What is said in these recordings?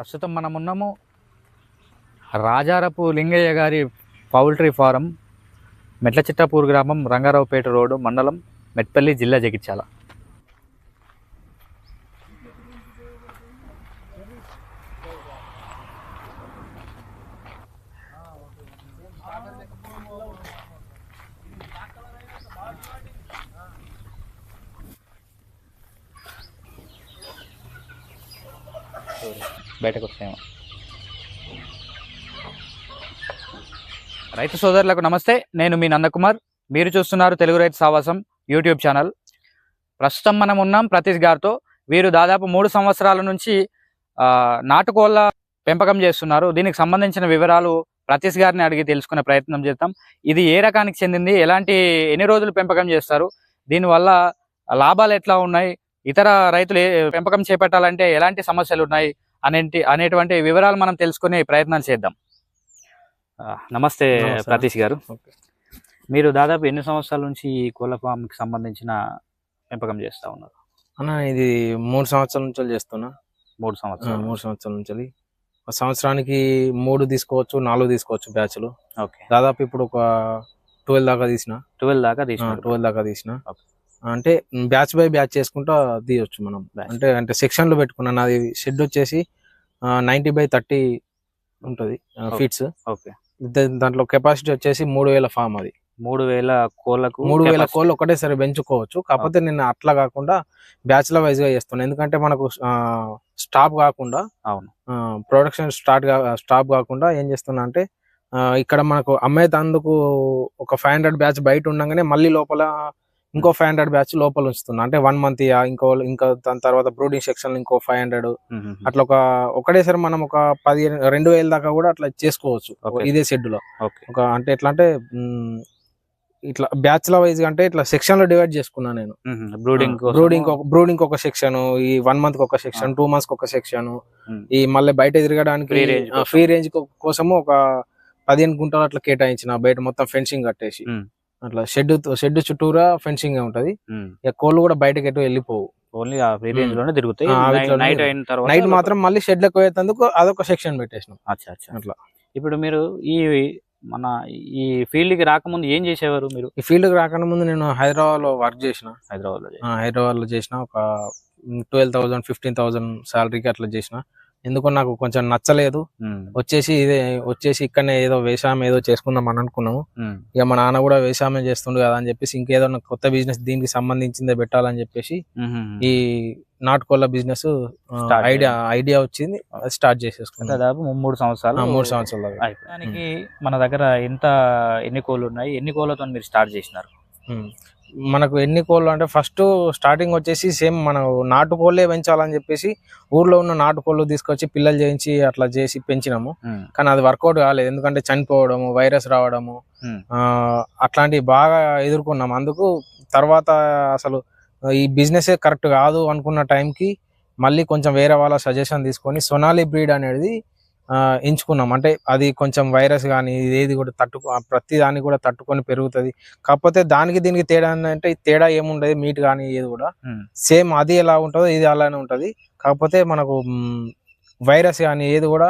ప్రస్తుతం మనం ఉన్నాము రాజారపు లింగయ్య గారి పౌల్ట్రీ ఫారం మెట్ల చిట్టాపూర్ గ్రామం రంగారావుపేట రోడ్డు మండలం మెట్పల్లి జిల్లా జగిత్యాల. బయటకు వస్తాయేమో రైతు సోదరులకు నమస్తే నేను మీ నందకుమార్. మీరు చూస్తున్నారు తెలుగు రైతు సావాసం యూట్యూబ్ ఛానల్. ప్రస్తుతం మనం ఉన్నాం ప్రతీష్ గారితో. వీరు దాదాపు మూడు సంవత్సరాల నుంచి నాటుకోళ్ళ పెంపకం చేస్తున్నారు. దీనికి సంబంధించిన వివరాలు ప్రతీష్ గారిని అడిగి తెలుసుకునే ప్రయత్నం చేద్దాం. ఇది ఏ రకానికి చెందింది? ఎలాంటి ఎన్ని రోజులు పెంపకం చేస్తారు? దీనివల్ల లాభాలు ఎట్లా ఉన్నాయి? ఇతర రైతులు పెంపకం చేపట్టాలంటే ఎలాంటి సమస్యలు ఉన్నాయి? అనేటి అనేటువంటి వివరాలు మనం తెలుసుకునే ప్రయత్నాలు చేద్దాం. నమస్తే. ప్రతీష్ గారు. ఓకే. మీరు దాదాపు ఎన్ని సంవత్సరాల నుంచి ఈ కోళ్ళ ఫామ్కి సంబంధించిన పెంపకం చేస్తా ఉన్నారు? అన్న ఇది మూడు సంవత్సరాల నుంచి చేస్తున్నా. మూడు సంవత్సరాలు. మూడు సంవత్సరాల నుంచి ఒక సంవత్సరానికి మూడు తీసుకోవచ్చు నాలుగు తీసుకోవచ్చు బ్యాచ్లు. ఓకే. దాదాపు ఇప్పుడు ఒక ట్వెల్వ్ దాకా తీసిన. ట్వెల్వ్ దాకా తీసుకున్నారు ట్వెల్వ్ దాకా తీసిన. Okay. అంటే బ్యాచ్ బై బ్యాచ్ చేసుకుంటా తీయొచ్చు మనం. అంటే అంటే సెక్షన్లో పెట్టుకున్నా నాది షెడ్ వచ్చేసి నైన్టీ బై థర్టీ ఉంటది. ఫీట్స్. ఓకే. దాంట్లో కెపాసిటీ వచ్చేసి మూడు వేల ఫామ్ అది. మూడు వేల కోళ్ళకు మూడు వేల. కోళ్ళు ఒకటేసారి పెంచుకోవచ్చు. కాకపోతే నేను అట్లా కాకుండా బ్యాచ్ల వైజ్గా చేస్తున్నాను ఎందుకంటే మనకు స్టాప్ కాకుండా అవును. ప్రొడక్షన్ స్టార్ట్ స్టాప్ కాకుండా ఏం చేస్తున్నా అంటే ఇక్కడ మనకు అమ్మేటందుకు ఒక ఫైవ్ హండ్రెడ్ బ్యాచ్ బయట ఉండగానే మళ్ళీ లోపల ఇంకో ఫైవ్ హండ్రెడ్ బ్యాచ్ లోపల ఉంచుతున్నా అంటే వన్ మంత్ ఇంకో ఇంకా దాని తర్వాత బ్రూడింగ్ సెక్షన్ ఇంకో ఫైవ్ హండ్రెడ్. అట్లా ఒక ఒకటేసారి మనం ఒక పది రెండు వేల దాకా కూడా అట్లా చేసుకోవచ్చు. ఇదే షెడ్లో ఓకే ఒక అంటే ఎట్లా అంటే ఇట్లా బ్యాచ్ల వైజ్ అంటే ఇట్లా సెక్షన్లో డివైడ్ చేసుకున్నా నేను బ్రూడింగ్ బ్రూడింగ్ ఒక బ్రూడింగ్ ఒక సెక్షన్ ఈ వన్ మంత్ ఒక సెక్షన్ టూ మంత్స్ ఒక సెక్షన్. ఈ మళ్ళీ బయట తిరగడానికి. ఫ్రీ రేంజ్ కోసము ఒక పదిహేను గుంటలు అట్లా కేటాయించిన బయట మొత్తం ఫెన్సింగ్ కట్టేసి. అట్లా షెడ్ షెడ్ చుట్టూరా ఫెన్సింగ్ ఉంటది. ఇక కోళ్ళు కూడా బయటకి ఎటు వెళ్ళిపోవు. ఓన్లీ ఆ ఫ్రీ రేంజ్లోనే తిరుగుతాయి. నైట్ తిరుగుతాయి. అయిన తర్వాత నైట్ మాత్రం మళ్ళీ షెడ్లకు పోయేందుకు అదొక సెక్షన్ పెట్టేసినాం. అచ్చా అచ్చా. అట్లా. ఇప్పుడు మీరు ఈ మన ఈ ఫీల్డ్కి రాకముందు ఏం చేసేవారు మీరు? ఈ ఫీల్డ్కి రాకన్నా ముందు నేను హైదరాబాద్లో వర్క్ చేసిన. హైదరాబాద్లో హైదరాబాద్లో చేసిన ఒక ట్వెల్వ్ థౌసండ్ ఫిఫ్టీన్ థౌసండ్ శాలరీకి అట్లా చేసిన. ఎందుకో నాకు కొంచెం నచ్చలేదు. వచ్చేసి ఇదే వచ్చేసి ఇక్కడనే ఏదో వేషాం ఏదో చేసుకుందాం అని అనుకున్నాము. ఇక మా నాన్న కూడా వేషామే చేస్తుండు కదా అని చెప్పేసి ఇంకేదో కొత్త బిజినెస్ దీనికి సంబంధించిందే పెట్టాలని చెప్పేసి ఈ నాటుకోళ్ళ బిజినెస్ ఐడియా ఐడియా వచ్చింది స్టార్ట్ చేసేసుకున్నాం దాదాపు మూడు సంవత్సరాలు మూడు సంవత్సరాల. దానికి మన దగ్గర ఎంత ఎన్ని కోళ్ళు ఉన్నాయి? ఎన్ని కోళ్ళతో మీరు స్టార్ట్ చేసినారు. మనకు ఎన్ని కోళ్ళు అంటే ఫస్ట్ స్టార్టింగ్ వచ్చేసి సేమ్ మనం నాటుకోళ్ళే పెంచాలని చెప్పేసి ఊర్లో ఉన్న నాటుకోళ్ళు తీసుకొచ్చి పిల్లలు చేయించి అట్లా చేసి పెంచినాము. కానీ అది వర్కౌట్ కాలేదు. ఎందుకంటే చనిపోవడము వైరస్ రావడము అట్లాంటివి బాగా ఎదుర్కొన్నాం. అందుకు తర్వాత అసలు ఈ బిజినెస్ కరెక్ట్ కాదు అనుకున్న టైంకి మళ్ళీ కొంచెం వేరే వాళ్ళ సజెషన్ తీసుకొని సొనాలి బ్రీడ్ అనేది ఎంచుకున్నాం అంటే అది కొంచెం వైరస్ కానీ ఏది కూడా తట్టుకు ప్రతి దాన్ని కూడా తట్టుకొని పెరుగుతుంది కాకపోతే దానికి దీనికి తేడా అంటే తేడా ఏముండదు మీట్ కానీ ఏది కూడా. సేమ్ అది ఎలా ఉంటుందో ఇది అలానే ఉంటది కాకపోతే మనకు వైరస్ కానీ ఏది కూడా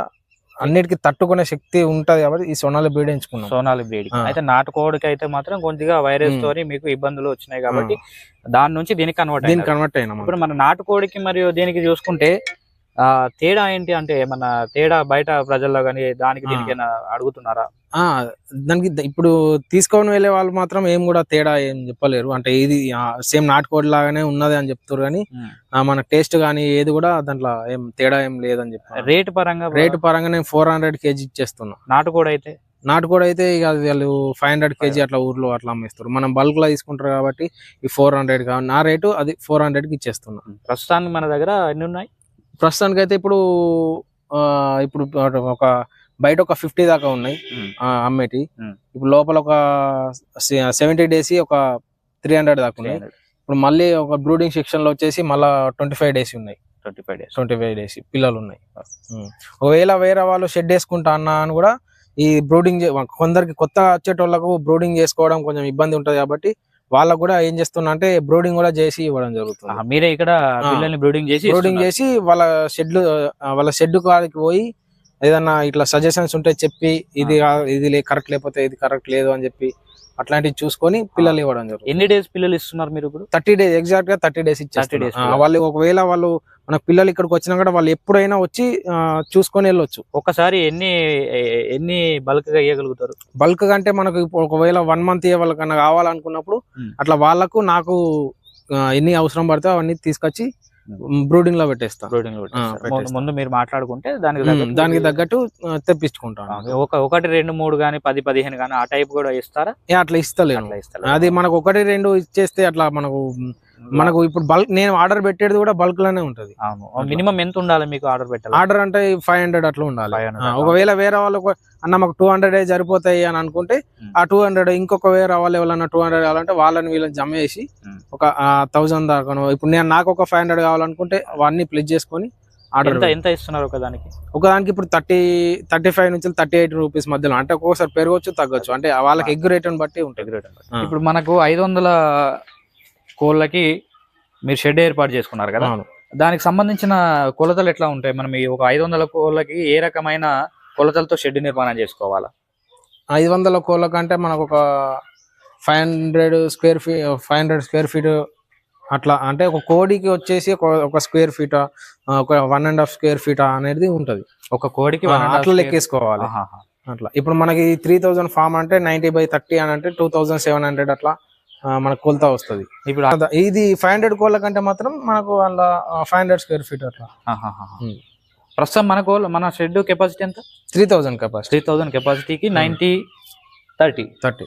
అన్నిటికీ తట్టుకునే శక్తి ఉంటది కాబట్టి ఈ సొనాలి బ్రీడ్ ఎంచుకున్నాం సోనాలి బ్రీడ్ ఆ. అయితే నాటుకోడికి అయితే మాత్రం కొద్దిగా వైరస్. తోని మీకు ఇబ్బందులు వచ్చినాయి కాబట్టి దాని నుంచి దీనికి కన్వర్ట్ దీనికి కన్వర్ట్ అయినా. ఇప్పుడు మన నాటుకోడికి మరియు దీనికి చూసుకుంటే తేడా ఏంటి అంటే మన తేడా బయట ప్రజల్లో కానీ దానికి ఆ. దీనికి అడుగుతున్నారా? ఆ దానికి ఇప్పుడు తీసుకొని వెళ్ళే వాళ్ళు మాత్రం ఏం కూడా తేడా ఏం చెప్పలేరు. అంటే ఇది సేమ్ నాటుకోడి లాగానే ఉన్నది అని చెప్తారు కానీ మన టేస్ట్ కానీ ఏది కూడా దాంట్లో ఏం తేడా ఏం లేదని చెప్పారు. రేట్ పరంగా రేట్ పరంగా నేను ఫోర్ హండ్రెడ్ కేజీ ఇచ్చేస్తున్నా. నాటుకోడి అయితే? నాటుకోడి అయితే ఇక వాళ్ళు ఫైవ్ హండ్రెడ్ కేజీ అట్లా ఊర్లో అట్లా అమ్మేస్తారు. మనం బల్క్లో తీసుకుంటారు కాబట్టి ఈ ఫోర్ హండ్రెడ్ నా రేటు అది ఫోర్ హండ్రెడ్కి ఇచ్చేస్తున్నా. ప్రస్తుతానికి మన దగ్గర ఎన్ని ఉన్నాయి? ప్రస్తుతానికి అయితే ఇప్పుడు ఇప్పుడు ఒక బయట ఒక ఫిఫ్టీ దాకా ఉన్నాయి అమ్మేటి. మ్మ్. ఇప్పుడు లోపల ఒక సెవెంటీ డేస్ ఒక త్రీ హండ్రెడ్ దాకా ఉన్నాయి. ఇప్పుడు మళ్ళీ ఒక బ్రూడింగ్ సెక్షన్లో వచ్చేసి మళ్ళీ ట్వంటీ ఫైవ్ డేస్ ఉన్నాయి. Twenty five days twenty five days పిల్లలు ఉన్నాయి. ఒకవేళ వేరే వాళ్ళు షెడ్ వేసుకుంటా అన్నా అని కూడా ఈ బ్రూడింగ్ కొందరికి కొత్త వచ్చేటోళ్ళకు బ్రూడింగ్ చేసుకోవడం కొంచెం ఇబ్బంది ఉంటది కాబట్టి వాళ్ళకు కూడా ఏం చేస్తున్నా అంటే బ్రోడింగ్ కూడా చేసి ఇవ్వడం జరుగుతుంది మీరే ఇక్కడ పిల్లల్ని బ్రూడింగ్ చేసి బ్రోడింగ్. చేసి వాళ్ళ షెడ్లు వాళ్ళ షెడ్ కాడికి పోయి ఏదన్నా ఇట్లా సజెషన్స్ ఉంటే చెప్పి ఇది ఇది కరెక్ట్ లేకపోతే ఇది కరెక్ట్ లేదు అని చెప్పి అట్లాంటివి చూసుకొని పిల్లలు ఇవ్వడం జరుగుతుంది ఎన్ని డేస్ పిల్లలు ఇస్తున్నారు మీరు ఇప్పుడు థర్టీ డేస్ ఎగ్జాక్ట్గా థర్టీ డేస్ పిల్లలు. వాళ్ళు ఒకవేళ వాళ్ళు మన పిల్లలు ఇక్కడికి వచ్చినా కూడా వాళ్ళు ఎప్పుడైనా వచ్చి చూసుకొని వెళ్ళొచ్చు ఒకసారి ఎన్ని ఎన్ని బల్క్గా ఇవ్వగలుగుతారు బల్క్ కంటే మనకు ఇప్పుడు ఒకవేళ వన్ మంత్ వాళ్ళకన్నా కావాలనుకున్నప్పుడు. అట్లా వాళ్ళకు నాకు ఎన్ని అవసరం పడితే అవన్నీ తీసుకొచ్చి. బ్రూడింగ్లో పెట్టేస్తా. బ్రూడింగ్లో. ముందు- మీరు మాట్లాడుకుంటే దానికి దానికి తగ్గట్టు తెప్పించుకుంటాను ఒక ఒకటి రెండు మూడు గానీ పది పదిహేను గానీ ఆ టైప్ కూడా ఇస్తారా? అట్లా ఇస్తారు అది మనకు ఒకటి రెండు ఇచ్చేస్తే అట్లా మనకు మనకు ఇప్పుడు బల్క్ నేను ఆర్డర్ పెట్టేది కూడా బల్క్లోనే ఉంటది. మినిమం ఎంత ఉండాలి మీకు ఆర్డర్ పెట్టాలి? ఆర్డర్ అంటే ఫైవ్ హండ్రెడ్ అట్లా ఉండాలి. 500 ఆ, ఒకవేళ వేరే వాళ్ళకు అన్న మాకు టూ హండ్రెడ్ సరిపోతాయి అని అనుకుంటే. ఆ టూ హండ్రెడ్ ఇంకొక వేరే వాళ్ళు ఎవరన్నా టూ హండ్రెడ్ కావాలంటే వాళ్ళని వీళ్ళని జమ చేసి. ఒక థౌసండ్ దాకా ఇప్పుడు నేను నాకు ఒక ఫైవ్ హండ్రెడ్ కావాలనుకుంటే అవన్నీ ప్లస్ చేసుకొని ఆర్డర్ ఎంత ఇస్తున్నారు ఒక దానికి ఒకదానికి? ఇప్పుడు థర్టీ థర్టీ ఫైవ్ నుంచి థర్టీ ఎయిట్ రూపీస్ మధ్యలో. అంటే ఒక్కొక్కసారి పెరగచ్చు తగ్గొచ్చు. అంటే వాళ్ళకి ఎగ్ రేట్ బట్టి ఉంటుంది. ఇప్పుడు మనకు ఐదు వందల కోళ్ళకి మీరు షెడ్ ఏర్పాటు చేసుకున్నారు కదా. దానికి సంబంధించిన కొలతలు ఎట్లా ఉంటాయి? మనం ఈ ఒక ఐదు వందల కోళ్ళకి ఏ రకమైన కొలతలతో షెడ్ నిర్మాణం చేసుకోవాలా? ఐదు వందల కోళ్ళ కంటే మనకు ఒక five hundred square feet five hundred square feet అట్లా అంటే ఒక కోడికి వచ్చేసి ఒక- స్క్వేర్ ఫీట్ ఒక one and half square feet అనేది ఉంటది. ఒక కోడికి అట్లా లెక్కేసుకోవాలి. అట్లా. ఇప్పుడు మనకి త్రీ థౌజండ్ ఫార్మ్ అంటే నైన్టీ బై థర్టీ అని అంటే టూ థౌజండ్ సెవెన్ హండ్రెడ్ అట్లా. మనకు కొలత వస్తుంది. ఇప్పుడు ఇది ఫైవ్ హండ్రెడ్ కోళ్ళ కంటే మాత్రం మనకు అందులో ఫైవ్ హండ్రెడ్ స్క్వేర్ ఫీట్ అట్లా. ప్రస్తుతం మన కోళ్ళ మన షెడ్ కెపాసిటీ ఎంత? Three thousand capacity three thousand కెపాసిటీకి ninety thirty thirty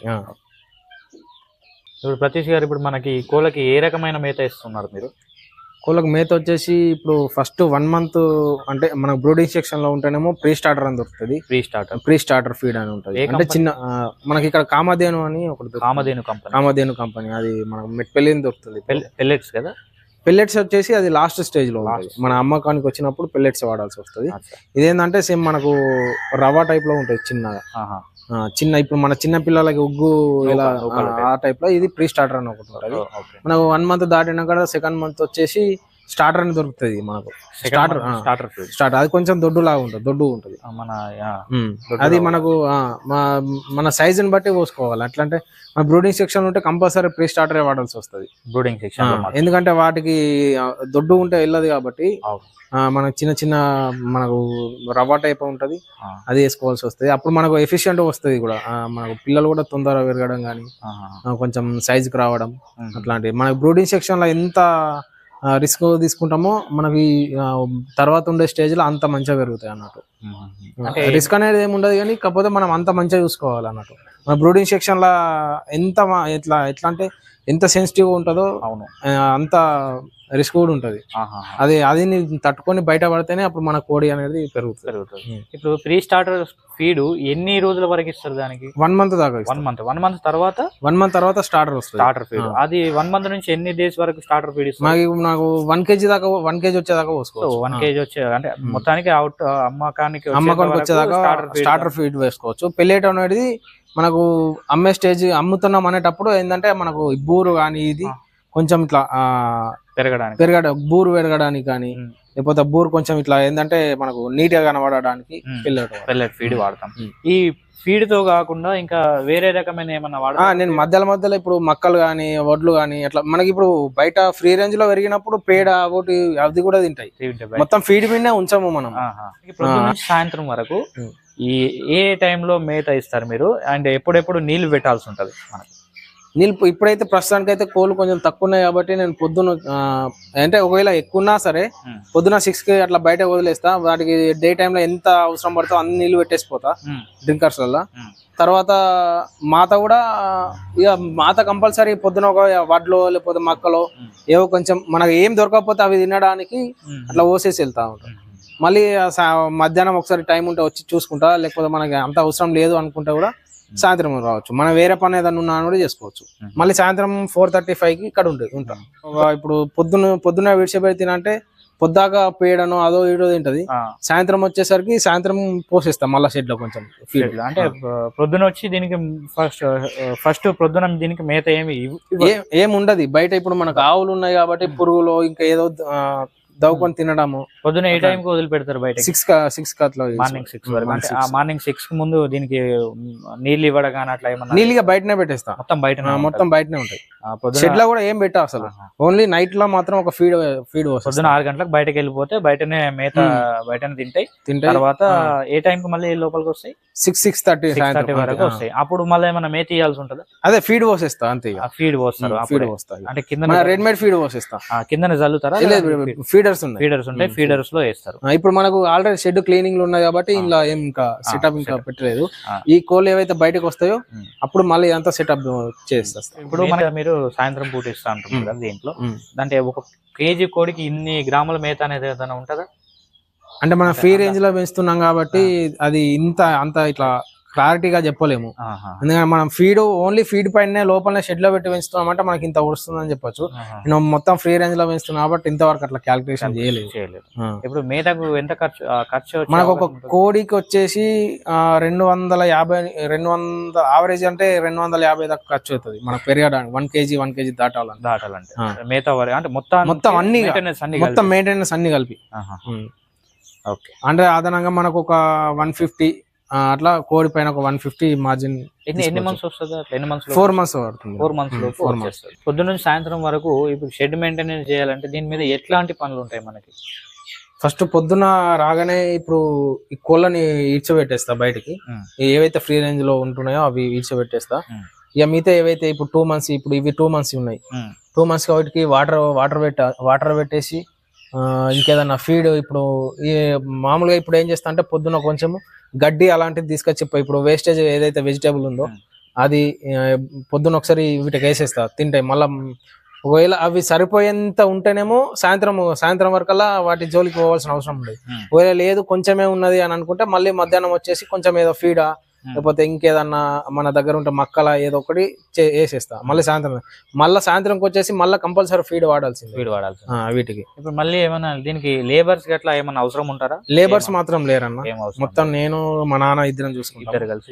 ఇప్పుడు ప్రతీష్ గారు ఇప్పుడు మనకి కోళ్ళకి ఏ రకమైన మేత ఇస్తున్నారు మీరు? కోళ్ళకి మేత వచ్చేసి ఇప్పుడు ఫస్ట్ వన్ మంత్ అంటే మన బ్రూడింగ్ సెక్షన్లో ఉంటేనేమో ప్రీ స్టార్టర్ అని దొరుకుతుంది. Pre starter pre starter feed అని ఉంటుంది. అంటే? చిన్న మనకి ఇక్కడ కామధేను అని ఒకటి. కామధేను కంపెనీ కామధేను కంపెనీ అది మనకు మెట్పల్లి దొరుకుతుంది. పెల్లెట్స్ కదా? పెల్లెట్స్ వచ్చేసి అది లాస్ట్ స్టేజ్లో మన అమ్మకానికి వచ్చినప్పుడు పెల్లెట్స్ వాడాల్సి వస్తుంది. ఇదేంటంటే సేమ్ మనకు రవ్వ టైప్లో ఉంటుంది చిన్నగా. చిన్న ఇప్పుడు మన చిన్న పిల్లలకి ఉగ్గు ఇలా ఆ, టైప్లో ఇది ప్రీ స్టార్టర్ అని ఒకటి ఉంటుంది. మనకు వన్ మంత్ దాటినా కూడా సెకండ్ మంత్ వచ్చేసి స్టార్టర్ అని దొరుకుతుంది మనకు స్టార్టర్ స్టార్టర్ ఫీడ్ స్టార్ట్ అది కొంచెం దొడ్డు లాగా ఉంటుంది దొడ్డు ఉంటుంది. మన అది మనకు మన సైజ్ని బట్టి పోసుకోవాలి. అట్లా అంటే మన బ్రూడింగ్ సెక్షన్ ఉంటే కంపల్సరీ ప్రీ స్టార్టర్ వాడాల్సి వస్తుంది. Brooding section. ఎందుకంటే వాటికి దొడ్డు ఉంటే వెళ్ళదు కాబట్టి మనకు చిన్న చిన్న మనకు రవ్వ టైప్ ఉంటది అది వేసుకోవాల్సి వస్తుంది. అప్పుడు మనకు ఎఫిషియెంట్ వస్తుంది కూడా. మనకు పిల్లలు కూడా తొందరగా పెరగడం కానీ. కొంచెం సైజ్కి రావడం. అట్లాంటివి. మనకి బ్రూడింగ్ సెక్షన్లో ఎంత రిస్క్ తీసుకుంటామో మనకి తర్వాత ఉండే స్టేజ్లో అంత మంచిగా పెరుగుతాయి అన్నట్టు. రిస్క్ అనేది ఏమి ఉండదు కానీ కాకపోతే మనం అంత మంచిగా చూసుకోవాలి అన్నట్టు. మన బ్రూడింగ్ సెక్షన్ లా ఎంత ఎట్లా ఎట్లా అంటే ఎంత సెన్సిటివ్ ఉంటుందో అవును. అంత రిస్క్ కూడా ఉంటది. అది అది తట్టుకొని బయట పడితేనే అప్పుడు మన కోడి అనేది పెరుగుతుంది. పెరుగుతుంది. ఇప్పుడు ప్రీ స్టార్టర్ ఫీడ్ ఎన్ని రోజుల వరకు ఇస్తారు దానికి? వన్ మంత్ దాకా వన్ మంత్ వన్ మంత్ తర్వాత వన్ మంత్ తర్వాత స్టార్టర్ వస్తుంది. Starter feed. అది వన్ మంత్ నుంచి ఎన్ని డేస్ వరకు స్టార్టర్ ఫీడ్ ఇప్పుడు నాకు వన్ కేజీ దాకా వన్ కేజీ వచ్చేదాకా సో పోసుకోవచ్చు వన్. కేజీ వచ్చే అంటే మొత్తానికి అవుట్ అమ్మకానికి అమ్మకానికి వచ్చేదాకా స్టార్టర్ ఫీడ్ వేసుకోవచ్చు. పెల్లెట్ అనేది మనకు అమ్మే స్టేజ్ అమ్ముతున్నాం అనేటప్పుడు ఏంటంటే మనకు ఈ బూరు కానీ ఇది. కొంచెం ఇట్లా పెరగడానికి పెరగడ బూరు పెరగడానికి కానీ. లేకపోతే బూరు కొంచెం ఇట్లా ఏంటంటే మనకు నీట్గా కనబడడానికి. పెల్లెట్ ఫీడ్ వాడతాం. ఈ ఫీడ్తో కాకుండా ఇంకా వేరే రకమైన ఏమన్నా ఆ, వాడతాం నేను మధ్యలో మధ్యలో ఇప్పుడు మక్కలు కానీ వడ్లు కానీ అట్లా మనకి ఇప్పుడు బయట ఫ్రీ రేంజ్లో పెరిగినప్పుడు పేడ ఒకటి అది కూడా తింటాయి మొత్తం ఫీడ్ మీదనే ఉంచాము మనం సాయంత్రం వరకు. ఈ ఏ టైంలో మేత ఇస్తారు మీరు అండ్ ఎప్పుడెప్పుడు నీళ్ళు పెట్టాల్సి ఉంటది మనకి నీళ్ళు ఇప్పు- ఇప్పుడైతే ప్రస్తుతానికి అయితే కోళ్ళు కొంచెం తక్కువ ఉన్నాయి కాబట్టి నేను పొద్దున అంటే ఒకవేళ ఎక్కువ ఉన్నా సరే. పొద్దున సిక్స్కి అట్లా బయట వదిలేస్తా వాటికి డే లో ఎంత అవసరం పడుతుందో అన్ని నీళ్ళు పెట్టేసిపోతా. డ్రింకర్స్ వల్ల. తర్వాత మాత కూడా ఇక మాత కంపల్సరీ పొద్దున ఒక వడ్లో లేకపోతే మక్కలో. ఏవో కొంచెం మనకు ఏం దొరకకపోతే అవి తినడానికి. అట్లా పోసేసి వెళ్తా ఉంటాం. మళ్ళీ మధ్యాహ్నం ఒకసారి టైం ఉంటే వచ్చి చూసుకుంటా లేకపోతే మనకి అంత అవసరం లేదు అనుకుంటే కూడా సాయంత్రం రావచ్చు. మనం వేరే పని ఏదైనా ఉన్నా కూడా చేసుకోవచ్చు. మళ్ళీ సాయంత్రం ఫోర్ థర్టీ ఫైవ్కి ఇక్కడ ఉంటుంది ఉంటాం. ఇప్పుడు పొద్దున పొద్దున విడిచిపెట్టి తినంటే పొద్దాక పేయడను అదో ఇడో తింటది. సాయంత్రం వచ్చేసరికి సాయంత్రం పోసేస్తాం మళ్ళా షెడ్లో కొంచెం ఫీడ్. అంటే ప- ప్రొద్దున వచ్చి దీనికి ఫస్ట్ ఫస్ట్ ప్రొద్దున దీనికి మేత ఏమి ఏం ఉండదు బయట ఇప్పుడు మనకు ఆవులు ఉన్నాయి కాబట్టి పురుగులు ఇంకా ఏదో దవ్వుకొని తినడము. పొద్దున ఏ టైం కి వదిలిపెడతారు బయట సిక్స్ సిక్స్ అట్లా మార్నింగ్ సిక్స్. మార్నింగ్ సిక్స్కి ముందు దీనికి నీళ్ళు ఇవ్వడం అట్లా ఏమన్నా నీళ్ళుగా బయటనే పెట్టేస్తా. మొత్తం బయట మొత్తం బయటనే ఉంటాయి. షెడ్లో కూడా ఏం పెట్టా అసలు. ఓన్లీ నైట్లో మాత్రం ఒక ఫీడ్ ఫీడ్ పొద్దున ఆరు గంటలకు బయటకు వెళ్ళిపోతే బయటనే మేత బయటనే తింటాయి. తింటే తర్వాత. ఏ టైం కి మళ్ళీ లోపలికి వస్తాయి? సిక్స్ సిక్స్ థర్టీ థర్టీ వరకు. వస్తాయి. అప్పుడు మళ్ళీ ఏమైనా మేత ఇవ్వాల్సి ఉంటుందా? అదే ఫీడ్ పోసేస్తా అంతే ఫీడ్ పోస్తారు ఫీడ్ అప్పుడే. పోస్తాయి అంటే కింద? మన రెడీమేడ్ ఫీడ్ పోసేస్తా. కింద చల్లుతారా ఫీడర్స్ ఉన్నాయి. ఫీడర్స్ ఉంటాయి ఫీడర్స్లో వేస్తారు. ఇప్పుడు మనకు ఆల్రెడీ షెడ్ క్లీనింగ్లో ఉన్నాయి కాబట్టి. ఇలా ఏం ఇంకా సెటప్ ఇంకా. పెట్టలేదు. ఈ కోళ్ళు ఏవైతే బయటకు వస్తాయో. అప్పుడు మళ్ళీ అంతా సెటప్ చేస్తా. ఇప్పుడు మన మీరు సాయంత్రం పూట ఇస్తా అంటున్నారు కదా దీంట్లో. అంటే ఒక కేజీ కోడికి ఇన్ని గ్రాముల మేత అనేది ఏదైనా ఉంటుందా? అంటే మనం ఫ్రీ రేంజ్లో పెంచుతున్నాం కాబట్టి అది ఇంత అంత ఇట్లా క్లారిటీగా చెప్పలేము. ఎందుకంటే మనం ఫీడ్ ఓన్లీ ఫీడ్ పైన లోపల షెడ్లో పెట్టి పెంచుతున్నాం అంటే మనకి ఇంత వస్తుందని చెప్పొచ్చు. నేను మొత్తం ఫ్రీ రేంజ్లో పెంచుతున్నా కాబట్టి ఇంతవరకు అట్లా క్యాలిక్యులేషన్ చేయలేదు. ఇప్పుడు మేతకు ఎంత ఖర్చు ఖర్చు మనకు ఒక? కోడికి వచ్చేసి రెండు వందల యాభై రెండు వందల యావరేజ్ అంటే రెండు వందల యాభై దాకా ఖర్చు అవుతుంది. మనకు పెరగడానికి వన్ కేజీ వన్ కేజీ దాటాలని దాటాలంటే. మేత అంటే మొత్తం మొత్తం అన్ని మొత్తం మెయింటెనెన్స్ అన్ని కలిపి. అంటే అదనంగా మనకు ఒక వన్ ఫిఫ్టీ అట్లా కోడి పైన ఒక వన్ ఫిఫ్టీ మార్జిన్ ఎన్ని. మంత్స్ వస్తుంది ఎన్ని మంత్స్ ఫోర్ మంత్స్ పడుతుంది ఫోర్ మంత్స్ months. వచ్చేస్తుంది పొద్దున్న నుంచి సాయంత్రం వరకు ఇప్పుడు షెడ్ మెయింటెనెన్స్ చేయాలంటే దీని మీద ఎట్లాంటి పనులు ఉంటాయి మనకి ఫస్ట్ పొద్దున రాగానే ఇప్పుడు ఈ కోళ్ళని ఈడ్చబెట్టేస్తా బయటికి ఉమ్. ఏవైతే ఫ్రీ రేంజ్లో ఉంటున్నాయో అవి ఈడ్చబెట్టేస్తా ఉమ్. ఇక మిగతా ఏవైతే ఇప్పుడు టూ మంత్స్ ఇప్పుడు ఇవి టూ మంత్స్ ఉన్నాయి. టూ మంత్స్ కాబట్టి వాటర్ వాటర్ పెట్ట వాటర్ పెట్టేసి ఇంకేదన్నా ఫీడ్ ఇప్పుడు ఈ మామూలుగా ఇప్పుడు ఏం చేస్తా అంటే పొద్దున కొంచెం గడ్డి అలాంటిది తీసుకొచ్చి ఇప్పుడు వేస్టేజ్ ఏదైతే వెజిటేబుల్ ఉందో. అది పొద్దున ఒకసారి వీటికి వేసేస్తా తింటాయి మళ్ళా ఒకవేళ అవి సరిపోయేంత ఉంటేనేమో సాయంత్రం సాయంత్రం వరకల్లా వాటి జోలికి పోవాల్సిన అవసరం ఉండదు. ఒకవేళ లేదు కొంచెమే ఉన్నది అని అనుకుంటే మళ్ళీ మధ్యాహ్నం వచ్చేసి కొంచెం ఏదో ఫీడా. లేకపోతే ఇంకేదన్నా మన దగ్గర ఉంటే మక్కల ఏదో ఒకటి వేసేస్తా. మళ్ళీ సాయంత్రం. మళ్ళీ సాయంత్రంకి వచ్చేసి మళ్ళీ కంపల్సరీ ఫీడ్ వాడాల్సింది. ఫీడ్ వాడాల్సి వీటికి. ఇప్పుడు మళ్ళీ ఏమైనా దీనికి లేబర్స్ గట్లా ఏమైనా అవసరం ఉంటారా? లేబర్స్ మాత్రం లేరన్న. మొత్తం నేను మా నాన్న ఇద్దరం చూసుకుంటాం. ఇద్దరు కలిసి.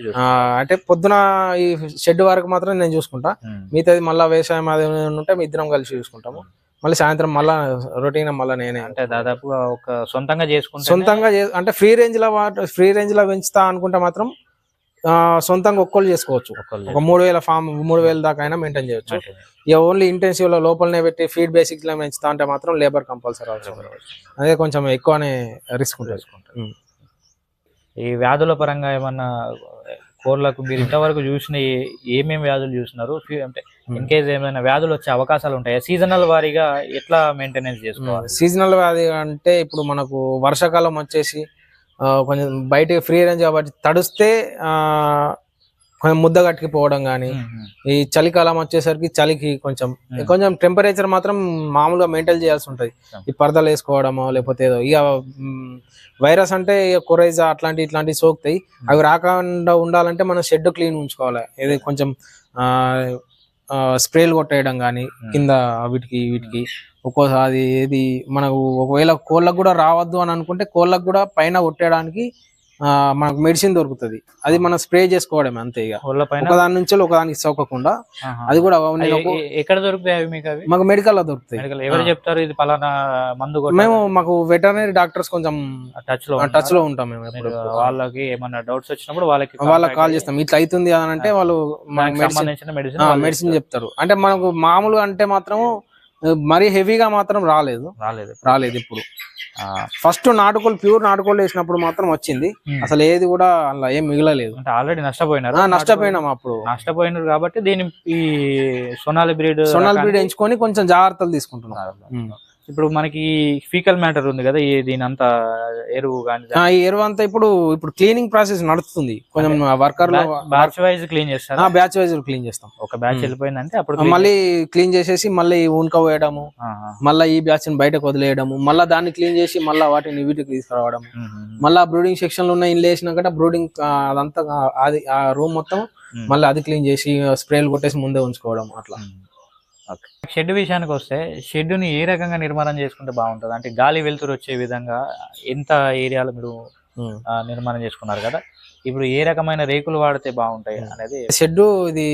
అంటే పొద్దున ఈ షెడ్ వరకు మాత్రం నేను చూసుకుంటా. ఉమ్. మిగతాది మళ్ళీ వ్యవసాయం అది ఉంటే మీ ఇద్దరం కలిసి చూసుకుంటాము. మళ్ళీ సాయంత్రం మళ్ళా రొటీన్ మళ్ళీ నేనే. అంటే దాదాపుగా ఒక సొంతంగా చేసుకుంటే సొంతంగా అంటే ఫ్రీ రేంజ్లో ఫ్రీ రేంజ్లో పెంచుతా అనుకుంటే మాత్రం సొంతంగా ఒక్కళ్ళు చేసుకోవచ్చు. ఒక మూడు వేల ఫామ్ మూడు వేల దాకా అయినా మెయింటైన్ చేయొచ్చు. ఇక ఓన్లీ ఇంటెన్సివ్లో లోపలనే పెట్టి ఫీడ్ బేసిక్లో పెంచుతా అంటే మాత్రం లేబర్ కంపల్సరీ అవసరం అదే కొంచెం ఎక్కువనే రిస్క్ ఉంటుంది. ఈ వ్యాధుల పరంగా ఏమన్నా కోర్లకు మీరు ఇంతవరకు చూసిన ఏ- ఏమేం వ్యాధులు చూసినారు? అంటే ఇన్ కేస్ ఏమైనా వ్యాధులు వచ్చే అవకాశాలు ఉంటాయి? సీజనల్ వారీగా ఎట్లా మెయింటెనెన్స్ చేసుకోవాలి? సీజనల్ వ్యాధి అంటే ఇప్పుడు మనకు వర్షాకాలం వచ్చేసి కొంచెం బయట ఫ్రీ రేంజ్ కాబట్టి తడిస్తే కొంచెం ముద్ద కట్టుకుపోవడం కానీ ఈ చలికాలం వచ్చేసరికి చలికి కొంచెం. కొంచెం టెంపరేచర్ మాత్రం మామూలుగా మెయింటైన్ చేయాల్సి ఉంటది. ఈ పరదలు వేసుకోవడమో లేకపోతే ఏదో ఇక వైరస్ అంటే ఇక కొరైజా అట్లాంటి ఇట్లాంటివి సోకుతాయి అవి రాకుండా ఉండాలంటే మనం షెడ్ క్లీన్ ఉంచుకోవాలి ఇది కొంచెం స్ప్రేలు కొట్టేయడం కానీ కింద వీటికి వీటికి. ఒక్కోసారి ఏది మనకు ఒకవేళ కోళ్ళకు కూడా రావద్దు అని అనుకుంటే కోళ్ళకు కూడా పైన కొట్టేయడానికి మనకు మెడిసిన్ దొరుకుతుంది. అది మనం స్ప్రే చేసుకోవడమే అంతే ఇక ఒకదాని నుంచి ఒకదానికి సోకకుండా. అది కూడా ఎక్కడ దొరుకుతాయి మీకు అవి? మాకు మెడికల్లో దొరుకుతాయి. ఎవరు చెప్తారు ఇది పలానా మందు మేము మాకు వెటర్నరీ డాక్టర్స్ కొంచెం టచ్లో టచ్లో ఉంటాం మేము వాళ్ళకి ఏమన్నా డౌట్స్ వచ్చినప్పుడు వాళ్ళకి వాళ్ళకి కాల్ చేస్తాం. ఇట్లా అవుతుంది అని అంటే వాళ్ళు మెడిసిన్ చెప్తారు. అంటే మనకు మామూలుగా అంటే మాత్రం మరీ హెవీగా మాత్రం రాలేదు. రాలేదు. రాలేదు ఇప్పుడు ఫస్ట్ నాటుకోలు ప్యూర్ నాటుకోలు వేసినప్పుడు మాత్రం వచ్చింది. అసలు ఏది కూడా అలా ఏం మిగలలేదు. అంటే ఆల్రెడీ నష్టపోయినారు. నష్టపోయినాం అప్పుడు. నష్టపోయినారు కాబట్టి దీని ఈ సొనాలి బ్రీడ్ సొనాల్ బ్రీడ్ ఎంచుకొని కొంచెం జాగ్రత్తలు తీసుకుంటున్నాం. ఉమ్. ఇప్పుడు మనకి ఫీకల్ మ్యాటర్ ఉంది కదా దీని అంతా ఎరువు కానీ ఎరువు అంతా ఇప్పుడు ఇప్పుడు క్లీనింగ్ ప్రాసెస్ నడుస్తుంది. కొంచెం వర్కర్ బ్యాచ్ వైజ్ క్లీన్ చేస్తారు? బ్యాచ్ వైజ్ క్లీన్ చేస్తాం. ఒక బ్యాచ్. వెళ్ళిపోయిందంటే అప్పుడు మళ్ళీ క్లీన్ చేసేసి మళ్ళీ ఊనక పోయడము మళ్ళీ ఈ బ్యాచ్ని బయటకు వదిలేయడము మళ్ళీ దాన్ని క్లీన్ చేసి మళ్ళీ వాటిని వీటికి తీసుకురావడం మళ్ళీ బ్రూడింగ్ సెక్షన్లో ఉన్న ఇల్లు వేసినాక బ్రూడింగ్ అదంతా అది ఆ రూమ్ మొత్తం మళ్ళీ అది క్లీన్ చేసి స్ప్రేలు కొట్టేసి ముందే ఉంచుకోవడం అట్లా. షెడ్ విషయానికి వస్తే షెడ్ని ఏ రకంగా నిర్మాణం చేసుకుంటే బాగుంటుంది? అంటే గాలి వెలుతురు వచ్చే విధంగా ఎంత ఏరియాలో మీరు నిర్మాణం చేసుకున్నారు కదా? ఇప్పుడు ఏ రకమైన రేకులు వాడితే బాగుంటాయి అనేది షెడ్ ఇది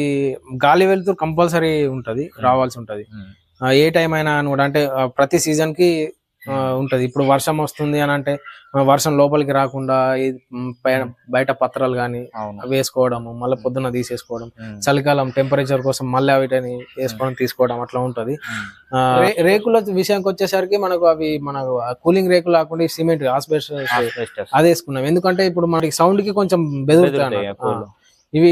గాలి వెళ్తూ కంపల్సరీ ఉంటది రావాల్సి ఉంటది. ఏ టైం అయినా కూడా అంటే ప్రతి సీజన్కి ఉంటది. ఇప్పుడు వర్షం వస్తుంది అని అంటే వర్షం లోపలికి రాకుండా బయట పత్రాలు కానీ వేసుకోవడము మళ్ళీ పొద్దున్న తీసేసుకోవడం చలికాలం టెంపరేచర్ కోసం మళ్ళీ వీటిని వేసుకోవడం తీసుకోవడం అట్లా ఉంటది. రేకుల విషయానికి వచ్చేసరికి మనకు అవి మనకు కూలింగ్ రేకులు కాకుండా సిమెంట్ ఆస్బెస్ట్. అది వేసుకున్నాం. ఎందుకంటే ఇప్పుడు మనకి సౌండ్కి కొంచెం బెదురుతాయి ఇవి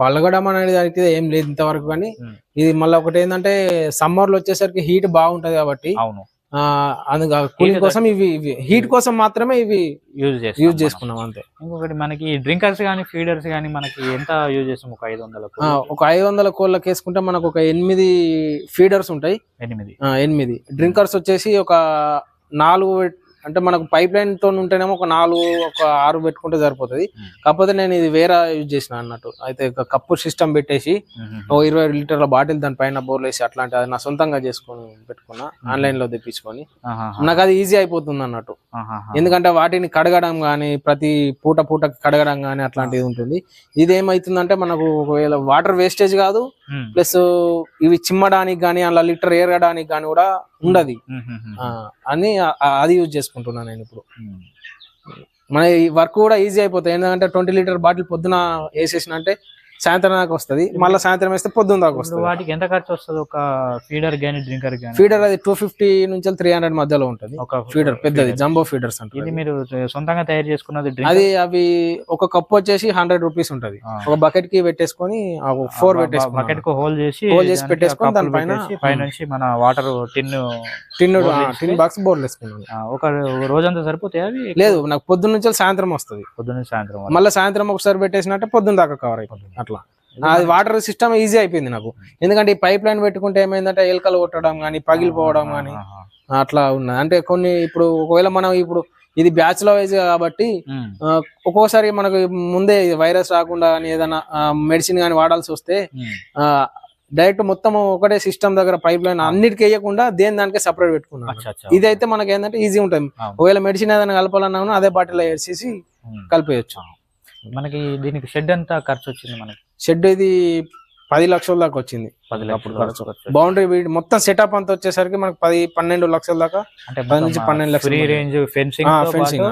పలగడం అనేది అయితే ఏం లేదు ఇంతవరకు కానీ. ఇది మళ్ళీ ఒకటి ఏంటంటే సమ్మర్లో వచ్చేసరికి హీట్ బాగుంటది కాబట్టి కూలింగ్ కోసం ఇవి హీట్ కోసం మాత్రమే ఇవి యూజ్ చేస్తాం యూజ్. చేసుకున్నాం అంతే. ఇంకొకటి మనకి డ్రింకర్స్ కానీ ఫీడర్స్ కానీ మనకి ఎంత యూజ్ చేస్తాం? ఒక ఐదు వందలకు ఆ, ఒక ఐదు వందల కోళ్ళకి వేసుకుంటే మనకు ఒక ఎనిమిది ఫీడర్స్ ఉంటాయి. ఎనిమిది. ఎనిమిది. డ్రింకర్స్ వచ్చేసి ఒక నాలుగు అంటే మనకు పైప్ లైన్తో ఉంటేనేమో ఒక నాలుగు ఒక ఆరు పెట్టుకుంటే సరిపోతుంది. కాకపోతే నేను ఇది వేరే యూజ్ చేసిన అన్నట్టు. అయితే కప్పు సిస్టమ్ పెట్టేసి ఓ ఇరవై లీటర్ల బాటిల్ దాని పైన బోర్లు వేసి అట్లాంటి అది నా సొంతంగా చేసుకొని పెట్టుకున్నా ఆన్లైన్లో తెప్పించుకొని. నాకు అది ఈజీ అయిపోతుంది అన్నట్టు. ఎందుకంటే వాటిని కడగడం కానీ ప్రతి పూట పూట కడగడం కానీ అట్లాంటిది ఉంటుంది. ఇది ఏమైతుందంటే మనకు ఒకవేళ వాటర్ వేస్టేజ్ కాదు ప్లస్ ఇవి చిమ్మడానికి కానీ అలా లీటర్ ఏరగడానికి కానీ కూడా ఉండదు. అని అది యూజ్ చేసుకుంటున్నాను నేను ఇప్పుడు. మన ఈ వర్క్ కూడా ఈజీ అయిపోతుంది ఎందుకంటే ట్వంటీ లీటర్ బాటిల్ పొద్దున వేసేసిన అంటే సాయంత్రం దాకా వస్తుంది. మళ్ళీ సాయంత్రం వేస్తే పొద్దున దాకా వస్తుంది. వాటికి ఎంత ఖర్చు వస్తుంది? ఒక ఫీడర్ గానీ డ్రింకర్ గానీ? ఫీడర్ అది టూ ఫిఫ్టీ నుంచి త్రీ హండ్రెడ్ మధ్యలో ఉంటుంది. ఒక ఫీడర్ పెద్దది జంబో ఫీడర్స్ ఇది అంటారు మీరు సొంతంగా తయారు చేసుకున్నది అది అవి ఒక కప్పు వచ్చేసి హండ్రెడ్ రూపీస్ ఉంటది. ఒక బకెట్కి పెట్టేసుకొని ఫోర్ బకెట్ పెట్టేసుకుని కు హోల్ చేసి Hole చేసి పెట్టేసుకొని దానిపైన- పెట్టేసి పైనుంచి మన వాటర్ టిన్ టిన్ టిన్ బాక్స్ బోర్లు వేసుకున్నాను ఒక రోజంతా సరిపోతాయి అవి? లేదు నాకు పొద్దున్న నుంచి సాయంత్రం వస్తుంది. పొద్దున్న సాయంత్రం. మళ్ళీ సాయంత్రం ఒకసారి పెట్టేసినట్టే పొద్దున్న దాకా కవర్ అయిపోతుంది. అట్లా. అది వాటర్ సిస్టమ్ ఈజీ అయిపోయింది నాకు. ఎందుకంటే ఈ పైప్ లైన్ పెట్టుకుంటే ఏమైందంటే ఎలకలు కొట్టడం కానీ పగిలిపోవడం కానీ. అట్లా ఉన్నది. అంటే కొన్ని ఇప్పుడు ఒకవేళ మనం ఇప్పుడు ఇది బ్యాచులర్ వైజ్ కాబట్టి ఒక్కోసారి మనకు ముందే వైరస్ రాకుండా కానీ ఏదైనా మెడిసిన్ కానీ వాడాల్సి వస్తే డైరెక్ట్ మొత్తం ఒకటే సిస్టమ్ దగ్గర పైప్ లైన్ అన్నిటికీ వేయకుండా దేని దానికే సపరేట్ పెట్టుకున్నాను. అచ్చా, అచ్చా. ఇదైతే మనకి ఏంటంటే ఈజీ ఉంటుంది. ఒకవేళ మెడిసిన్ ఏదైనా కలపాలన్నా అదే బాటిల్ వేసేసి. కలిపేయచ్చు. మనకి దీనికి షెడ్ ఎంత ఖర్చు వచ్చింది మనకి షెడ్ ఇది పది లక్షల దాకా వచ్చింది పది లక్షల ఖర్చు. బౌండరీ మొత్తం సెటప్ అంతా వచ్చేసరికి మనకు పది పన్నెండు లక్షల దాకా అంటే పది నుంచి పన్నెండు లక్షల free. Range fencing fencing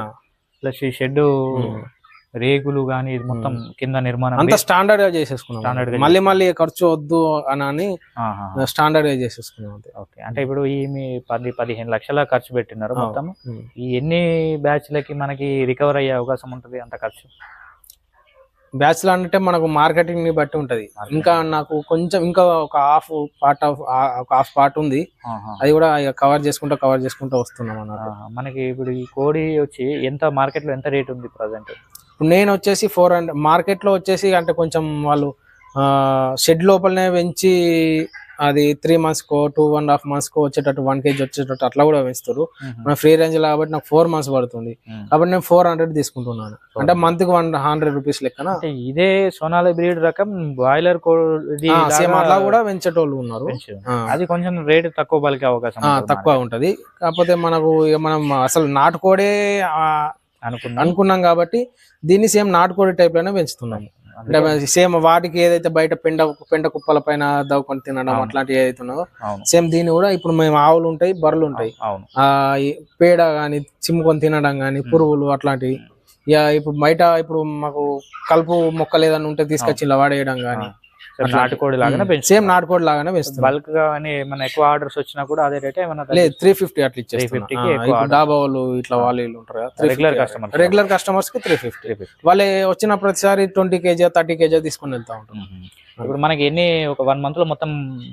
plus ఈ షెడ్ రేకులు గానీ ఇది మొత్తం ఉమ్. కింద నిర్మాణం అంత స్టాండర్డ్గా చేసేసుకున్నాం గా మళ్ళీ మళ్ళీ ఖర్చు వద్దు అని. స్టాండర్డ్గా చేసేసుకున్నాం ఓకే అంటే ఇప్పుడు ఈ మీ పది పదిహేను లక్షల ఖర్చు పెట్టినారు. మొత్తం. ఈ ఎన్ని బ్యాచ్ లకి మనకి రికవర్ అయ్యే అవకాశం ఉంటది అంత ఖర్చు బ్యాచ్లో అంటే మనకు మార్కెటింగ్ని బట్టి ఉంటది. ఇంకా నాకు కొంచెం ఇంకా ఒక హాఫ్ పార్ట్ ఆఫ్ ఒక హాఫ్ పార్ట్ ఉంది. అది కూడా కవర్ చేసుకుంటూ కవర్ చేసుకుంటూ వస్తున్నాం అన్నమాట. మనకి ఇప్పుడు ఈ కోడి వచ్చి ఎంత మార్కెట్లో ఎంత రేట్ ఉంది ప్రజెంట్ ఇప్పుడు నేను వచ్చేసి ఫోర్ హండ్రెడ్ మార్కెట్లో వచ్చేసి అంటే కొంచెం వాళ్ళు షెడ్ లోపలనే పెంచి అది త్రీ మంత్స్ కో టూ అండ్ హాఫ్ మంత్స్ కో వచ్చేటట్టు వన్ కేజీ వచ్చేటట్టు అట్లా కూడా పెంచుతారు మన ఫ్రీ రేంజ్ కాబట్టి నాకు ఫోర్ మంత్స్ పడుతుంది. కాబట్టి నేను ఫోర్ హండ్రెడ్ తీసుకుంటున్నాను. అంటే మంత్కి వన్ హండ్రెడ్ రూపీస్ లెక్కన ఇదే సోనాలి బ్రీడ్ రకం బాయిలర్ కోడి అట్లా కూడా పెంచేటోళ్ళు ఉన్నారు. అది కొంచెం రేట్ తక్కువ పలికే అవకాశం తక్కువ ఉంటది. కాకపోతే మనకు మనం అసలు నాటుకోడే అనుకున్నాం. కాబట్టి దీన్ని సేమ్ నాటుకోడి టైప్లోనే పెంచుతున్నాం అంటే సేమ్ వాటికి ఏదైతే బయట పెండ పెండ కుప్పల పైన దవ్వుకొని తినడం. అట్లాంటివి ఏదైతే అవును. సేమ్ దీన్ని కూడా ఇప్పుడు మేము ఆవులు ఉంటాయి బర్రెలు ఉంటాయి. ఆ పేడ గాని చిమ్ముకొని తినడం గాని పురుగులు అట్లాంటివి. ఇక ఇప్పుడు బయట ఇప్పుడు మాకు కలుపు మొక్కలు ఏదైనా ఉంటే తీసుకొచ్చి ఇలా వాడేయడం గాని. సేమ్ నాటుకోడి లాగానే పెంచు సేమ్ నాటుకోడి లాగానే పెంచుతున్నాం బల్క్గా అని ఏమైనా ఎక్కువ ఆర్డర్స్ వచ్చినా కూడా అదే రేట్ ఏమైనా లేదు త్రీ ఫిఫ్టీ అట్లా 350 కి ఇచ్చేస్తాం. డాబా వాళ్ళు ఇట్లా వాళ్ళు ఉంటారు రెగ్యులర్ కస్టమర్ రెగ్యులర్ కస్టమర్స్కి త్రీ ఫిఫ్టీ వాళ్ళు వచ్చిన ప్రతిసారి ట్వంటీ కేజీ థర్టీ కేజీ తీసుకొని వెళ్తా ఉంటాం ఇప్పుడు మనకి ఎన్ని ఒక వన్ మంత్లో మొత్తం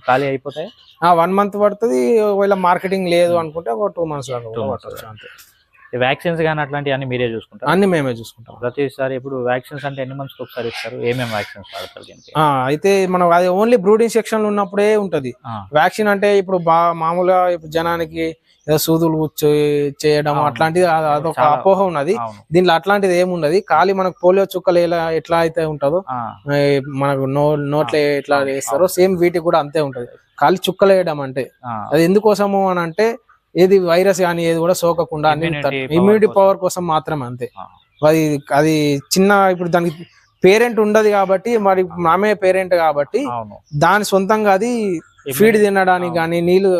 ఖాళీ అయిపోతాయి? ఆ వన్ మంత్ పడుతుంది ఒకవేళ మార్కెటింగ్ లేదు అనుకుంటే ఒక టూ మంత్స్ దాకా పట్టొచ్చు అంతే. వ్యాక్సిన్స్ కానీ అట్లాంటివన్నీ మీరే చూసుకుంటారు? అన్ని మేమే చూసుకుంటాం. ప్రతిసారి ఇప్పుడు వ్యాక్సిన్స్ అంటే ఎన్ని మంత్స్కి ఒకసారి ఇస్తారు? ఏమేమి వ్యాక్సిన్స్ వాడతారు దీనికి? అయితే మనం అది ఓన్లీ బ్రూడింగ్ సెక్షన్ ఉన్నప్పుడే ఉంటది. వ్యాక్సిన్ అంటే ఇప్పుడు మామూలుగా ఇప్పుడు జనానికి ఏదో సూదులు చేయడం. అట్లాంటిది అది- అదొక అపోహ ఉన్నది. దీంట్లో అట్లాంటిది ఏమున్నది? ఖాళీ మనకు పోలియో చుక్కలు ఎలా ఎట్లా అయితే ఉంటుందో మనకు నో నోట్లో ఎట్లా వేస్తారో సేమ్ వీటికి కూడా అంతే ఉంటది. ఖాళీ చుక్కలు వేయడం అంటే. అది ఎందుకోసము అని అంటే ఏది వైరస్ కానీ ఏది కూడా సోకకుండా ఇమ్యూనిటీ. పవర్ కోసం మాత్రమే అంతే. అది అది చిన్న ఇప్పుడు దానికి పేరెంట్ ఉండదు కాబట్టి మరి ఆమె పేరెంట్ కాబట్టి దాని సొంతంగా అది ఫీడ్ తినడానికి. కానీ నీళ్ళు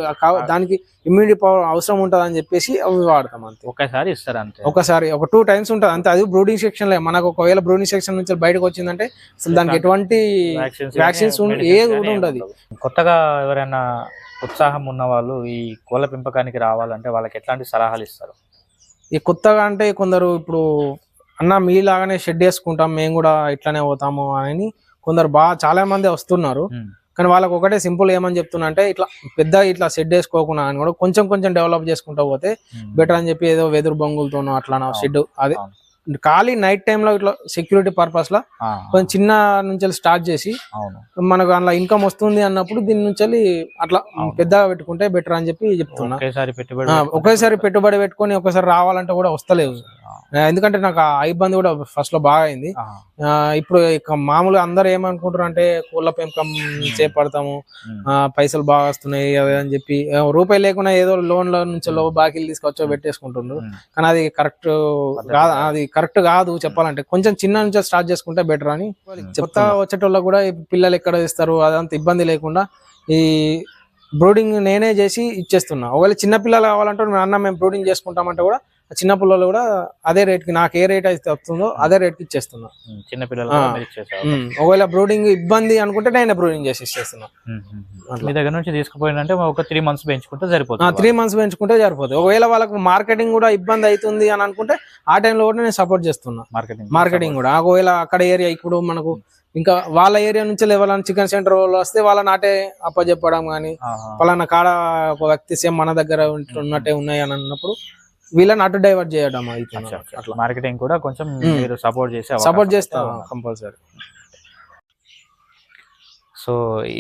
దానికి ఇమ్యూనిటీ పవర్ అవసరం ఉంటది అని చెప్పేసి అవి వాడతాం అంతే ఒక్కసారి ఇస్తారు అంతే ఒకసారి ఒక టూ టైమ్స్ ఉంటది అంతే అది బ్రూడింగ్ సెక్షన్లో మనకు ఒకవేళ బ్రూడింగ్ సెక్షన్ నుంచి బయటకు వచ్చిందంటే అసలు దానికి ఎటువంటి medicines ఏది కూడా ఉండదు. కొత్తగా ఎవరైనా ఉత్సాహం ఉన్న వాళ్ళు ఈ కోళ్ళ పెంపకానికి రావాలంటే వాళ్ళకి ఎట్లాంటి సలహాలు ఇస్తారు? ఈ కొత్తగా అంటే కొందరు ఇప్పుడు అన్న మీలాగానే షెడ్ వేసుకుంటాం మేము కూడా ఇట్లానే పోతాము అని కొందరు బాగా చాలా మంది వస్తున్నారు. కానీ వాళ్ళకి ఒకటే సింపుల్ ఏమని చెప్తున్నా అంటే ఇట్లా పెద్ద ఇట్లా షెడ్ వేసుకోకుండా అని కూడా కొంచెం కొంచెం డెవలప్ చేసుకుంటా పోతే బెటర్ అని చెప్పి ఏదో వెదురు బొంగులతోనో అట్లా అవును. షెడ్ అది. ఖాళీ నైట్ టైంలో ఇట్లా సెక్యూరిటీ పర్పస్లో ఆ, కొంచెం చిన్న నుంచి స్టార్ట్ చేసి మనకు అందులో ఇన్కమ్ వస్తుంది అన్నప్పుడు దీని నుంచి అట్లా. పెద్దగా పెట్టుకుంటే బెటర్ అని చెప్పి చెప్తున్నా. ఒకేసారి పెట్టుబడి పెట్టుకొని ఒకసారి రావాలంటే కూడా ఆ, ఎందుకంటే నాకు ఆ ఇబ్బంది కూడా ఫస్ట్లో బాగా అయింది ఇప్పుడు ఇక మామూలుగా అందరు ఏమనుకుంటారు అంటే కోళ్ళ పెంపకం చేపడతాము ఉమ్, ఆ, పైసలు బాగా వస్తున్నాయి అని చెప్పి రూపాయి లేకుండా ఏదో లోన్లో నుంచి లో బాకీలు తీసుకొచ్చో పెట్టేసుకుంటుండ్రు. కానీ అది కరెక్ట్ కాదు. అది కరెక్ట్ కాదు చెప్పాలంటే. కొంచెం చిన్న నుంచి స్టార్ట్ చేసుకుంటే బెటర్ అని కొత్త చెప్తున్నా. వచ్చేటోళ్ళకి కూడా పిల్లలు ఎక్కడ ఇస్తారు అదంత ఇబ్బంది లేకుండా ఈ బ్రూడింగ్ నేనే చేసి ఇచ్చేస్తున్నా. ఒకవేళ చిన్న పిల్లలు కావాలంటే అన్న మేము బ్రూడింగ్ చేసుకుంటామంటే కూడా చిన్న పిల్లలు కూడా అదే రేట్కి నాకు ఏ రేట్ అయితే వస్తుందో అదే రేట్కి ఇచ్చేస్తున్నా. ఉమ్, చిన్న పిల్లలు ఆ. కూడా మీరు ఇచ్చేసారు. ఉమ్, ఒకవేళ బ్రూడింగ్ ఇబ్బంది అనుకుంటే నేనే బ్రూడింగ్ చేసి ఇచ్చేస్తున్నా. మీ దగ్గర నుంచి తీసుకుపోయిందంటే ఒక త్రీ మంత్స్ పెంచుకుంటే సరిపోతుంది త్రీ మంత్స్ పెంచుకుంటే సరిపోతుంది. ఒకవేళ వాళ్ళకు మార్కెటింగ్ కూడా ఇబ్బంది అవుతుంది అని అనుకుంటే ఆ టైంలో కూడా నేను సపోర్ట్ చేస్తున్నా. మార్కెటింగ్ మార్కెటింగ్ కూడా. ఒకవేళ అక్కడ ఏరియా ఇప్పుడు మనకు ఇంకా వాళ్ళ ఏరియా నుంచి ఎవరైనా చికెన్ సెంటర్ వాళ్ళు వస్తే వాళ్ళ నాటే అప్పచెప్పడం కానీ పలానా కాడ ఒక వ్యక్తి సేమ్ మన దగ్గర ఉన్నట్టే ఉన్నాయి అని అన్నప్పుడు వీళ్ళని అటు డైవర్ట్ చేయడం అట్లా. మార్కెటింగ్ కూడా కొంచెం. మీరు సపోర్ట్ చేసి సపోర్ట్ చేస్తా కంపల్సరీ సో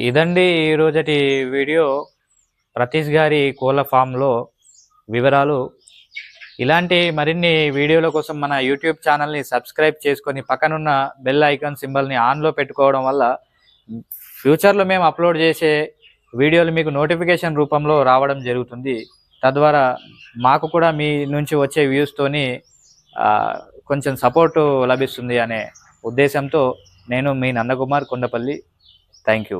ఇదండి ఈ రోజటి వీడియో. ప్రతీష్ గారి కోళ్ళ ఫామ్లో వివరాలు. ఇలాంటి మరిన్ని వీడియోల కోసం మన యూట్యూబ్ ఛానల్ని సబ్స్క్రైబ్ చేసుకొని పక్కనున్న బెల్ ఐకాన్ సింబల్ని ఆన్లో పెట్టుకోవడం వల్ల ఫ్యూచర్లో మేము అప్లోడ్ చేసే వీడియోలు మీకు నోటిఫికేషన్ రూపంలో రావడం జరుగుతుంది. తద్వారా మాకు కూడా మీ నుంచి వచ్చే వ్యూస్తోని కొంచెం సపోర్టు లభిస్తుంది అనే ఉద్దేశంతో నేను మీ నందకుమార్ కొండపల్లి. Thank you